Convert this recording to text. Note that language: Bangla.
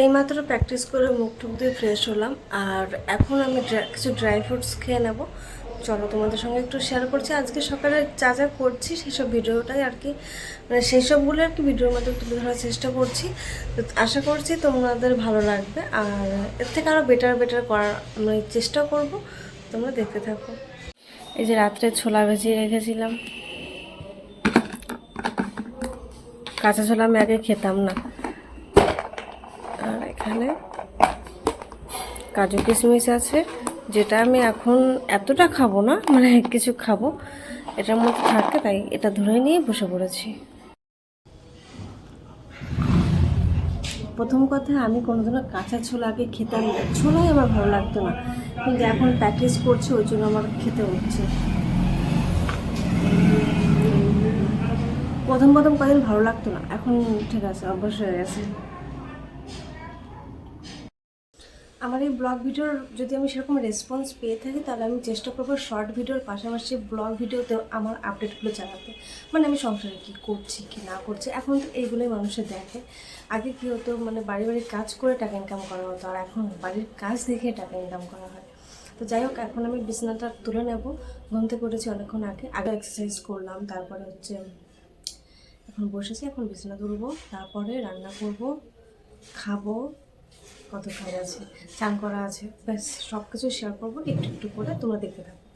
এইমাত্র প্র্যাকটিস করে মুখ টুক দিয়ে ফ্রেশ হলাম, আর এখন আমি কিছু ড্রাই ফ্রুটস খেয়ে নেব। চলো তোমাদের সঙ্গে একটু শেয়ার করছি। আজকে সকালে যা যা করছি, সেসব ভিডিওটাই আর কি মানে সেই সবগুলো আর কি ভিডিওর মধ্যে তুলে ধরার চেষ্টা করছি। আশা করছি তোমাদের ভালো লাগবে, আর এর থেকে আরও বেটার বেটার করার আমি চেষ্টা করব। তোমরা দেখতে থাকো। এই যে রাত্রে ছোলা ভেজিয়ে রেখেছিলাম। কাঁচা ছোলা আমি আগে খেতাম না। এখানে কাজু কিশমিশ আছে, যেটা আমি এখন এতটা খাব না মানে কিছু খাব, এটার মধ্যে থাকে, তাই এটা ধরে নিয়ে বসে পড়েছি। প্রথম কথা, আমি কোনোদিনও কাঁচা ছোলা আগে খেতাম না, ছোলাই আমার ভালো লাগতো না, কিন্তু এখন প্র্যাকটিস করছি, ওই জন্য আমার খেতে হচ্ছে। প্রথম প্রথম কদিন ভালো লাগতো না, এখন ঠিক আছে, অভ্যাস হয়ে গেছে। আমার এই ব্লগ ভিডিওর যদি আমি সেরকম রেসপন্স পেয়ে থাকি, তাহলে আমি চেষ্টা করব শর্ট ভিডিওর পাশাপাশি ব্লগ ভিডিওতে আমার আপডেটগুলো জানাতে। মানে আমি সংসারে কী করছি, কি না করছি, এখন তো এইগুলোই মানুষের দেখে। আগে কী হতো মানে বাড়ি বাড়ি কাজ করে টাকা ইনকাম করা হতো, আর এখন বাড়ির কাজ দেখে টাকা ইনকাম করা হয়। তো যাই হোক, এখন আমি বিছানাটা তুলে নেব। ঘুম থেকে উঠেছি অনেকক্ষণ আগে। আগে এক্সারসাইজ করলাম, তারপরে হচ্ছে এখন বসেছি, এখন বিছানা তুলবো, তারপরে রান্না করব, খাব কত কাজ আছে, চান করা আছে, ব্যাস সব কিছু শেয়ার করব, একটু একটু করে তোমরা দেখতে থাকো।